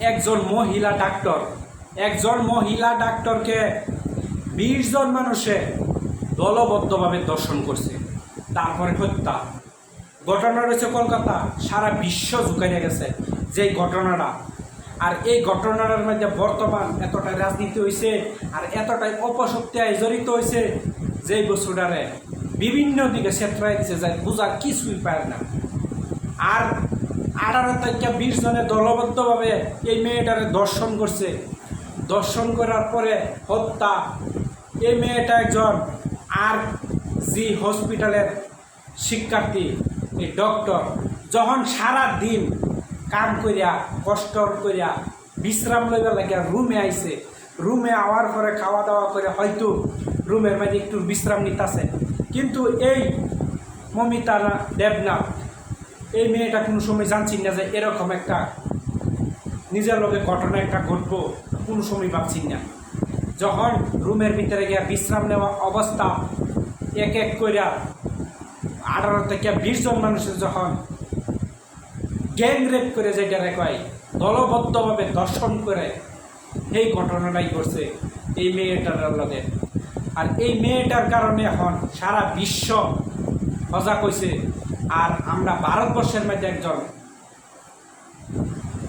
একজন মহিলা ডাক্তার। একজন মহিলা ডাক্তারকে বিশ জন মানুষে দলবদ্ধভাবে দর্শন করছে। তারপরে হত্যা। ঘটনা রয়েছে কলকাতা। সারা বিশ্ব ঝুঁকাইয়া গেছে যে ঘটনাটা। আর এই ঘটনাটার মধ্যে বর্তমান এতটাই রাজনীতি হয়েছে আর এতটাই অপশক্তি জড়িত হয়েছে যে বছরটারে বিভিন্ন দিকে সেত্রাই দিচ্ছে যায় বোঝার কিছুই পায় না। আর আঠারো থেকে বিশ জনে দলবদ্ধভাবে এই মেয়েটারে দর্শন করছে। দর্শন করার পরে হত্যা। এই মেয়েটা একজন আর জি হসপিটালের শিক্ষার্থী এই ডক্টর। যখন সারা দিন কাম করিয়া, কষ্ট করিয়া বিশ্রাম লইবার লাগিয়া রুমে আইছে, রুমে আওয়ার পরে খাওয়া দাওয়া করে হয়তো রুমের মধ্যে একটু বিশ্রাম নিতেছে। কিন্তু এই মমিতা দেবনাথ এই মেয়েটা কোনো সময় জানছি না যে এরকম একটা নিজের লোকে ঘটনা একটা ঘটবো, কোনো সময় ভাবছি না। যখন রুমের ভিতরে গিয়া বিশ্রাম নেওয়া অবস্থা এক এক করিয়া আঠারো থেকে বিশ জন মানুষের যখন গ্যাং রেপ করে যেটা কয়, দলবদ্ধভাবে দর্শন করে এই ঘটনাটাই করছে এই মেয়েটার লগে। আর এই মেয়েটার কারণে এখন সারা বিশ্ব সজাগ হয়েছে আর আমরা ভারতবর্ষের মধ্যে একজন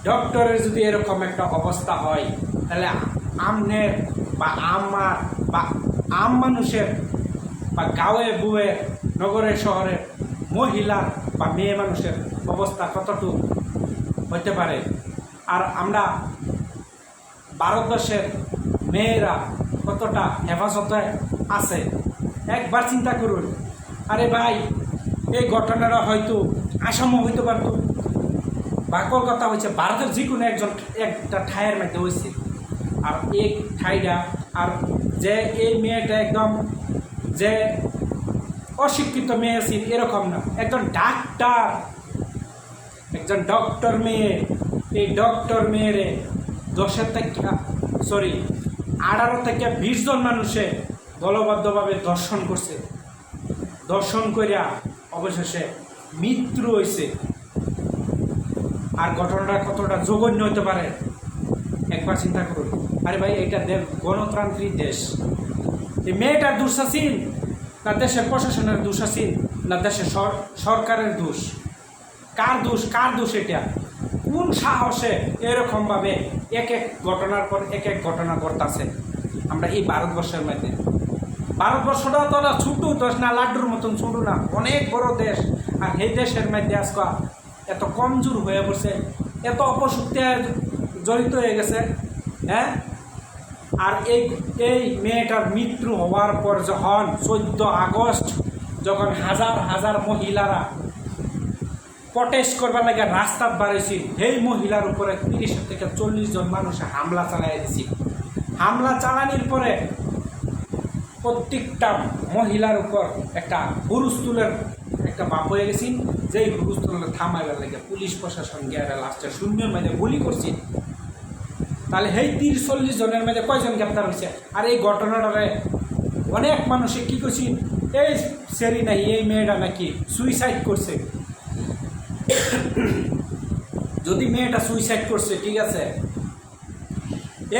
ডক্টরের যদি এরকম একটা অবস্থা হয়, তাহলে আমনের বা আমার বা আম মানুষের বা গাঁয়ে বুয়ে নগরে শহরে মহিলার বা মেয়ে মানুষের অবস্থা কতটুকু হতে পারে? আর আমরা ভারতবর্ষের মেয়েরা কতটা হেফাজতে আছে? একবার চিন্তা করুন। আরে ভাই এই ঘটনাটা হয়তো আসামও হইতে পারতো। বা কলকাতা হয়েছে ভারতের যে কোনো একজন একটা ঠাইয়ের মধ্যে হয়েছে আর এই ঠাইটা, আর যে এই মেয়েটা একদম যে অশিক্ষিত মেয়ে আছে এরকম না। একজন ডাক্তার, একজন ডক্টর মেয়ে। এই ডক্টর মেয়েরে দশের থেকে, সরি, আঠারো থেকে বিশ জন মানুষে দলবদ্ধভাবে দর্শন করছে। দর্শন করিয়া অবশেষে মৃত্যু হয়েছে আর ঘটনাটা কতটা জঘন্য হতে পারে, একবার চিন্তা করুন। আরে ভাই এটা দেব, গণতান্ত্রিক দেশ। এই মেয়েটার দুঃশাসীন না দেশের প্রশাসনের দুঃশাসীন না দেশের সর- সরকারের দোষ। কার দোষ কার দোষ এটা? কোন সাহসে এরকমভাবে এক এক ঘটনার পর এক এক ঘটনা ঘটতেছে? আমরা এই ভারতবর্ষের মধ্যে ভারতবর্ষটা তো না ছোটো দেশ না, লাড্ডুর মতন ছোটো না। অনেক বড় দেশ। আর সেই দেশের মধ্যে আজকে এত কমজোর হয়ে পড়ছে, এত অপশক্তি জড়িত হয়ে গেছে হ্যাঁ? আর এই এই মেয়েটার মৃত্যু হওয়ার পর যখন চোদ্দ আগস্ট, যখন হাজার হাজার মহিলারা প্রটেস্ট করবার লাগে রাস্তাত বাড়াইছিল সেই মহিলার উপরে তিরিশ থেকে চল্লিশ জন মানুষে হামলা চালাই দিছিল হামলা চালানির পরে প্রত্যেকটা মহিলার উপর একটা হুরুস্তুলের একটা বাপ হয়ে গেছি। যেই হুরুস্তুলের থামাইবার লাগে পুলিশ প্রশাসন গিয়ে লাস্টে শূন্যের মধ্যে গুলি করছি। তাহলে সেই তিরিশ চল্লিশ জনের মধ্যে কয়জন গ্রেপ্তার হয়েছে? আর এই ঘটনাটারে অনেক মানুষে কি করছি? এই সেরি নাই, এই মেয়েটা নাকি সুইসাইড করছে। যদি মেয়েটা সুইসাইড করছে, ঠিক আছে?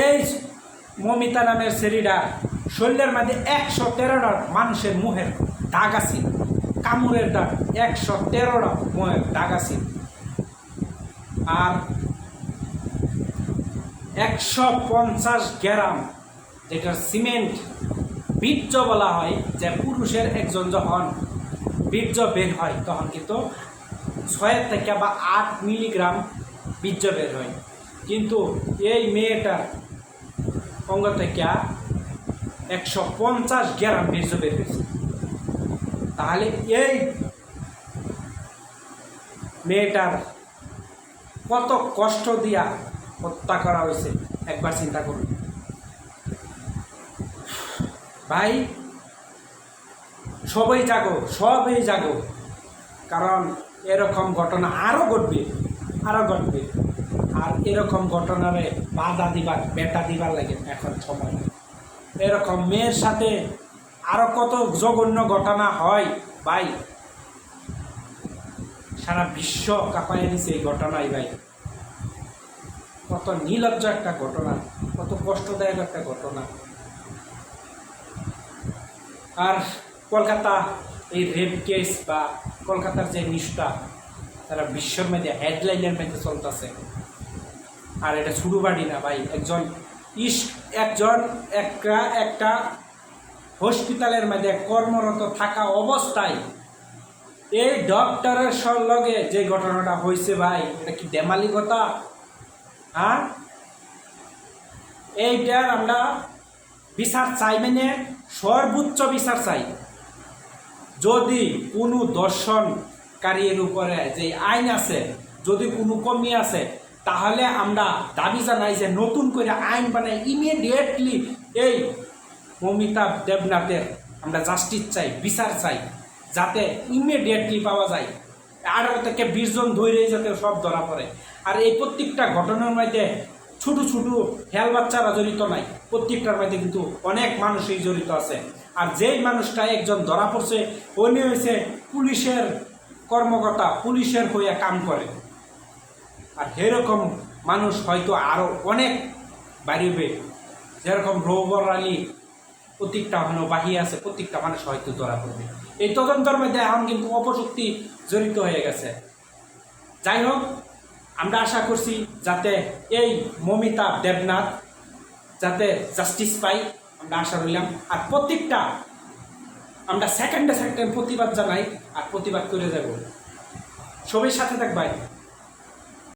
এই মমিতা নামের সেরিটা শরীরের মধ্যে একশো তেরোটা মানুষের মুহের দাগ আছে। কামড়ের দাগ একশো তেরোটা মুহের দাগ আছে। আর একশো পঞ্চাশ গ্রাম যেটা সিমেন্ট বীর্য বলা হয় যে পুরুষের একজন যখন বীর্য বের হয়, তখন কিন্তু ছয়ের থেকে বা আট মিলিগ্রাম বীর্য বের হয়। কিন্তু এই মেয়েটার অঙ্গ থেকে একশো পঞ্চাশ গ্রাম বীর্য বের হয়েছে। তাহলে এই মেয়েটার কত কষ্ট দিয়া হত্যা করা হয়েছে, একবার চিন্তা করুন। ভাই, সবাই জাগো, সবই জাগো, কারণ এরকম ঘটনা আরও ঘটবে আরও ঘটবে। আর এরকম ঘটনারে বাধা দিবার, বেটা দিবার লাগে এখন সময় এরকম মেয়ের সাথে আরও কত জঘন্য ঘটনা হয়, ভাই? সারা বিশ্ব কাঁপাইয়া দিছে এই ঘটনাই ভাই। কত নির্লজ্জ একটা ঘটনা, কত কষ্টদায়ক একটা ঘটনা। আর কলকাতা এই রেপ কেস বা কলকাতার যে নিষ্ঠা, তারা বিশ্বর মধ্যে হেডলাইনের মধ্যে চলতেছে। আর এটা শুরু বাড়ি না, ভাই, একজন একজন একটা একটা হসপিটালের মধ্যে কর্মরত থাকা অবস্থায় এই ডক্টরের লগে যে ঘটনাটা হয়েছে ভাই, এটা কি দেমালি কথা হ্যাঁ? এইটার আমরা বিচার চাই মানে সর্বোচ্চ বিচার চাই। যদি কোনো দর্শনকারীর উপরে যে আইন আছে, যদি কোনো কমি আছে তাহলে আমরা দাবি জানাই যে নতুন করে আইন বানাই ইমিডিয়েটলি এই মমিতা দেবনাথের আমরা জাস্টিস চাই, বিচার চাই, যাতে ইমিডিয়েটলি পাওয়া যায়। আঠারো থেকে বিশ জন ধরে যাতে সব ধরা পড়ে। আর এই প্রত্যেকটা ঘটনার মধ্যে ছোট ছোট হেল বাচ্চারা জড়িত নাই, প্রত্যেকটার মধ্যে কিন্তু অনেক মানুষই জড়িত আছে। আর যেই মানুষটা একজন ধরা পড়ছে উনি হয়েছে পুলিশের কর্মকর্তা, পুলিশের হয়ে কাম করে। আর সেরকম মানুষ হয়তো আরও অনেক বাড়িবে। যেরকম রৌবর আলী প্রত্যেকটা হলো বাহি আছে প্রত্যেকটা মানুষ হয়তো ধরা পড়বে। এই তদন্তের মধ্যে এখন কিন্তু অপশক্তি জড়িত হয়ে গেছে। যাই হোক, আমরা আশা করছি যাতে এই মমিতা দেবনাথ যাতে জাস্টিস পাই আমরা আশা রইলাম। আর প্রত্যেকটা আমরা সেকেন্ডে সেকেন্ডে প্রতিবাদ জানাই, আর প্রতিবাদ করে যাব। সবাই সাথে থাকবাই